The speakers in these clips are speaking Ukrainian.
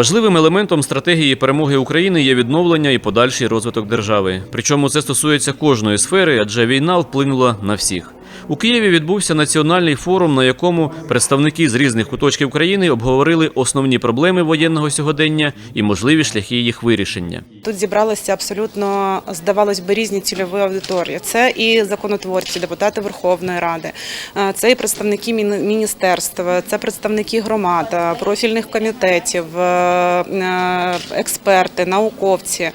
Важливим елементом стратегії перемоги України є відновлення і подальший розвиток держави. Причому це стосується кожної сфери, адже війна вплинула на всіх. У Києві відбувся національний форум, на якому представники з різних куточків країни обговорили основні проблеми воєнного сьогодення і можливі шляхи їх вирішення. Тут зібралися абсолютно, здавалось би, різні цільові аудиторії. Це і законотворці, депутати Верховної Ради, е, це і представники міністерств, це представники громад, е, профільних комітетів, е, експерти, науковці,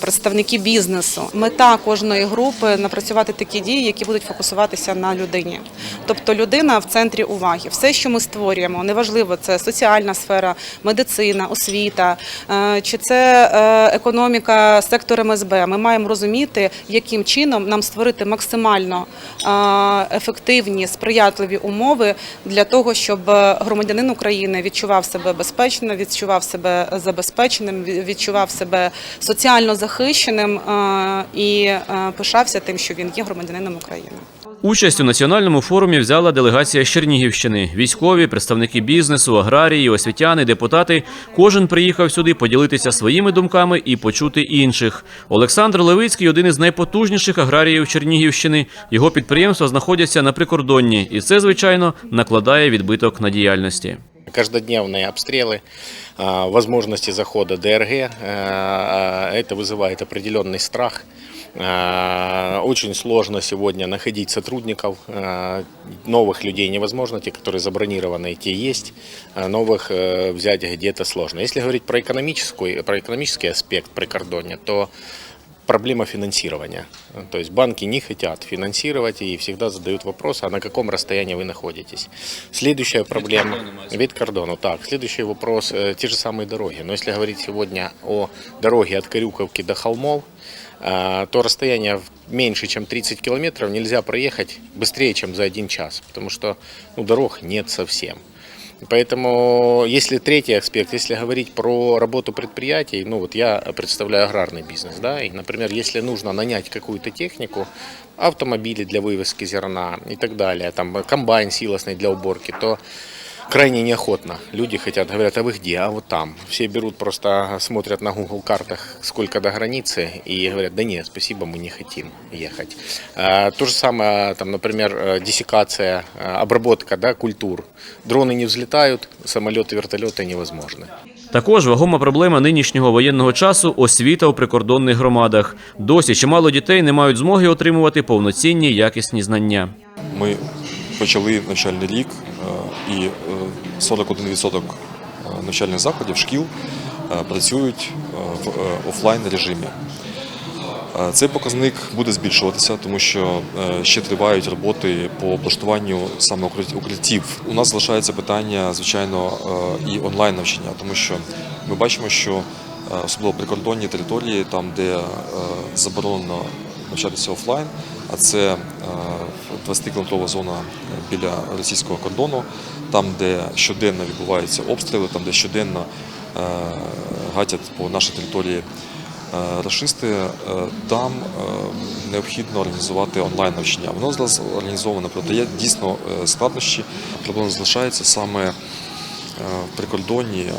представники бізнесу. Мета кожної групи напрацювати такі дії, які будуть фокусуватися на людині. Тобто людина в центрі уваги. Все, що ми створюємо, неважливо, це соціальна сфера, медицина, освіта, е, чи це е, економіка, сектор МСБ. Ми маємо розуміти, яким чином нам створити максимально е, ефективні, сприятливі умови для того, щоб громадянин України відчував себе безпечно, відчував себе забезпеченим, відчував себе соціально захищеним і пишався тим, що він є громадянином України. Участь у національному форумі взяла делегація з Чернігівщини. Військові, представники бізнесу, аграрії, освітяни, депутати. Кожен приїхав сюди поділитися своїми думками і почути інших. Олександр Левицький один із найпотужніших аграріїв Чернігівщини. Його підприємства знаходяться на прикордонні, і це, звичайно, накладає відбиток на діяльності. Каждодневные обстрелы, а, возможности захода ДРГ, а, а, это вызывает определенный страх. А, Очень сложно сегодня находить сотрудников, а, новых людей невозможно, те, которые забронированы, те есть, а новых э, взять где-то сложно. Если говорить про, экономическую, про экономический аспект прикордонья, то проблема финансирования. То есть банки не хотят финансировать и всегда задают вопрос, а на каком расстоянии вы находитесь. Следующая проблема... Вид кордону, так. Следующий вопрос, э, те же самые дороги. Но если говорить сегодня о дороге от Карюковки до Холмов, э, то расстояние в- меньше, чем 30 километров нельзя проехать быстрее, чем за один час, потому что ну, дорог нет совсем. Поэтому, если третий аспект, если говорить про работу предприятий, ну вот я представляю аграрный бизнес, да, и, например, если нужно нанять какую-то технику, автомобили для вывозки зерна и так далее, там комбайн силосный для уборки, то крайне неохотно люди хотят, говорят, а вы где? А вот там. Все берут просто, смотрят на Google картах, сколько до границы, и говорят, да нет, спасибо, мы не хотим ехать. А, То же самое, там, например, э, диссекация, э, обработка да, культур. Дроны не взлетают, самолеты, вертолеты невозможны. Також вагома проблема нинішнього воєнного часу освіта у прикордонних громадах. Досі чимало дітей не мають змоги отримувати повноцінні якісні знання. Ми почали навчальний рік, е, і е, 41% е, навчальних закладів, шкіл е, працюють е, в е, офлайн режимі. Е, Цей показник буде збільшуватися, тому що е, ще тривають роботи по облаштуванню саме укриттів-. У нас залишається питання, звичайно, е, і онлайн навчання, тому що ми бачимо, що е, особливо прикордонні території, там, де е, заборонено навчатися офлайн, а це 20-кілометрова зона біля російського кордону, там, де щоденно відбуваються обстріли, там, де щоденно е, гатять по нашій території е, рашисти, е, там е, необхідно організувати онлайн навчання. Воно зараз організовано, проте є дійсно е, складнощі. Проблема залишається саме е, в прикордонні е,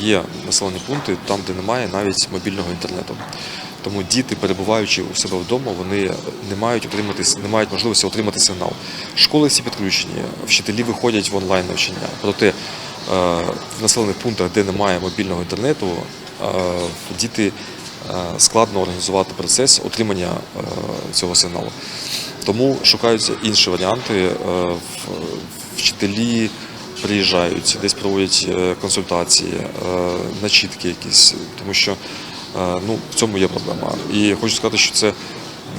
є населені пункти, там, де немає навіть мобільного інтернету. Тому діти, перебуваючи у себе вдома, вони не мають отримати не мають можливості отримати сигнал. Школи всі підключені, вчителі виходять в онлайн навчання. Проте е, в населених пунктах, де немає мобільного інтернету, е, діти е, складно організувати процес отримання цього сигналу. Тому шукаються інші варіанти. Вчителі приїжджають, десь проводять консультації, начітки якісь, тому що ну, в цьому є проблема. І хочу сказати, що це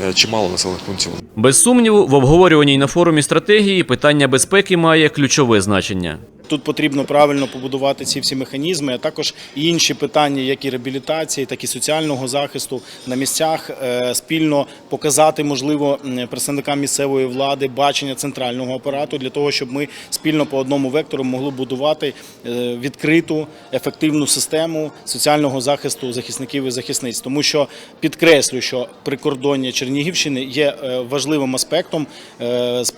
е, чимало населених пунктів. Без сумніву, в обговорюваній на форумі стратегії питання безпеки має ключове значення. Тут потрібно правильно побудувати ці всі механізми, а також і інші питання, як і реабілітації, так і соціального захисту на місцях, е, спільно показати, можливо, представникам місцевої влади бачення центрального апарату для того, щоб ми спільно по одному вектору могли будувати е, відкриту ефективну систему соціального захисту захисників і захисниць. Тому що підкреслю, що прикордоння Чернігівщини є е, важливим аспектом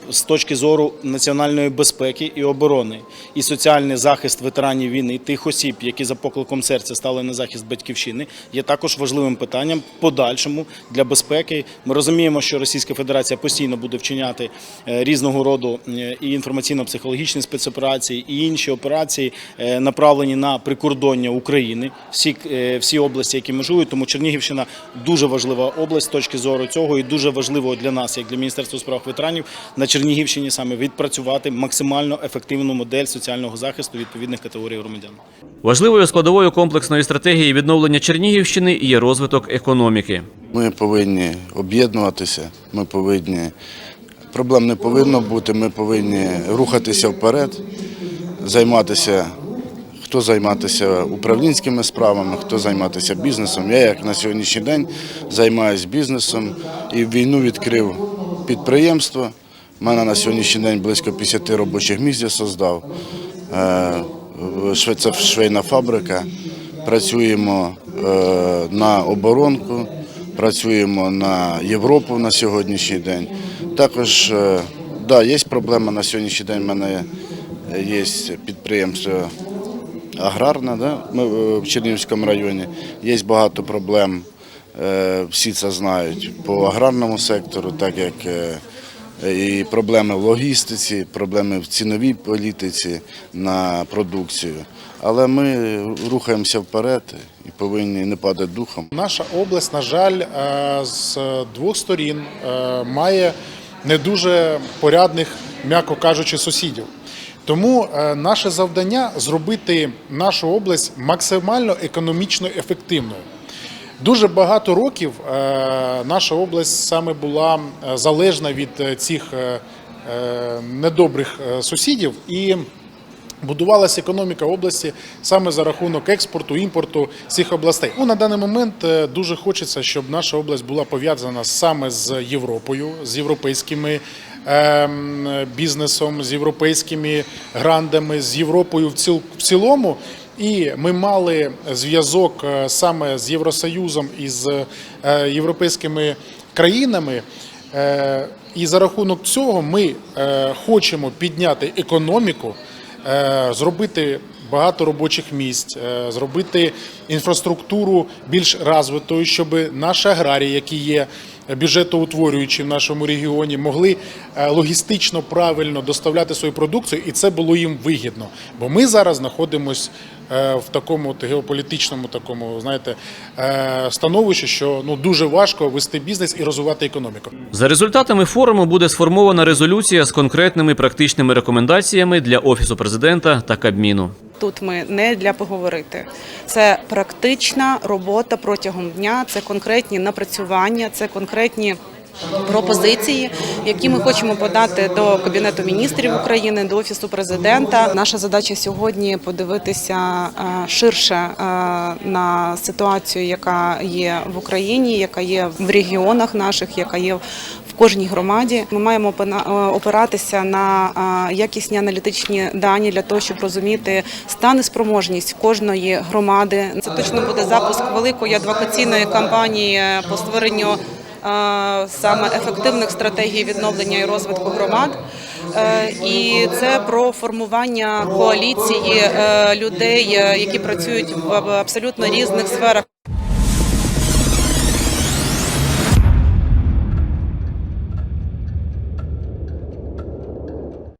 з точки зору національної безпеки і оборони. І соціальний захист ветеранів війни, тих осіб, які за покликом серця стали на захист батьківщини, є також важливим питанням подальшому для безпеки. Ми розуміємо, що Російська Федерація постійно буде вчиняти е, різного роду е, і інформаційно-психологічні спецоперації, і інші операції е, направлені на прикордоння України, всі, всі області, які межують. Тому Чернігівщина дуже важлива область з точки зору цього, і дуже важливо для нас, як для Міністерства у справах ветеранів, на Чернігівщині саме відпрацювати максимально ефективну модель соціального захисту відповідних категорій громадян. Важливою складовою комплексної стратегії відновлення Чернігівщини є розвиток економіки. Ми повинні об'єднуватися. Ми повинні проблем не повинно бути. Ми повинні рухатися вперед, займатися. Хто займатися управлінськими справами, хто займатися бізнесом. Я як на сьогоднішній день займаюся бізнесом і війну відкрив підприємство. У мене на сьогоднішній день близько 50 робочих місць я создав. Е, Це швейна фабрика. Працюємо е, на оборонку, працюємо на Європу на сьогоднішній день. Також е, да, є проблема на сьогоднішній день. У мене є підприємство аграрне в Чернігівському районі. Є багато проблем, всі це знають по аграрному сектору, так як і проблеми в логістиці, проблеми в ціновій політиці на продукцію. Але ми рухаємося вперед і повинні не падати духом. Наша область, на жаль, е, з двох сторін е, має не дуже порядних, м'яко кажучи, сусідів. Тому е, наше завдання зробити нашу область максимально економічно ефективною. Дуже багато років е, наша область саме була е, залежна від е, цих недобрих сусідів і будувалася економіка області саме за рахунок експорту, імпорту цих областей. Ну, на даний момент дуже хочеться, щоб наша область була пов'язана саме з Європою, з європейськими ем, бізнесом, з європейськими грандами, з Європою в цілому. І ми мали зв'язок е, саме з Євросоюзом і з е, європейськими країнами. Е, І за рахунок цього ми хочемо підняти економіку, зробити багато робочих місць, зробити інфраструктуру більш розвитою, щоб наші аграрії, які є бюджетоутворюючі в нашому регіоні, могли логістично правильно доставляти свою продукцію, і це було їм вигідно. Бо ми зараз знаходимося в такому от геополітичному такому, знаєте, е, становищі, що ну дуже важко вести бізнес і розвивати економіку. За результатами форуму буде сформована резолюція з конкретними практичними рекомендаціями для офісу президента та Кабміну. Тут ми не для поговорити. Це практична робота протягом дня, це конкретні напрацювання, це конкретні. Пропозиції, які ми хочемо подати до кабінету міністрів України, до офісу президента. Наша задача сьогодні подивитися е, ширше е, на ситуацію, яка є в Україні, яка є в регіонах наших, яка є в кожній громаді. Ми маємо е, опиратися на якісні аналітичні дані для того, щоб розуміти стан і спроможність кожної громади. Це точно буде запуск великої адвокаційної кампанії по створенню саме ефективних стратегій відновлення і розвитку громад. Е, І це про формування коаліції е, людей, е, які працюють в абсолютно різних сферах.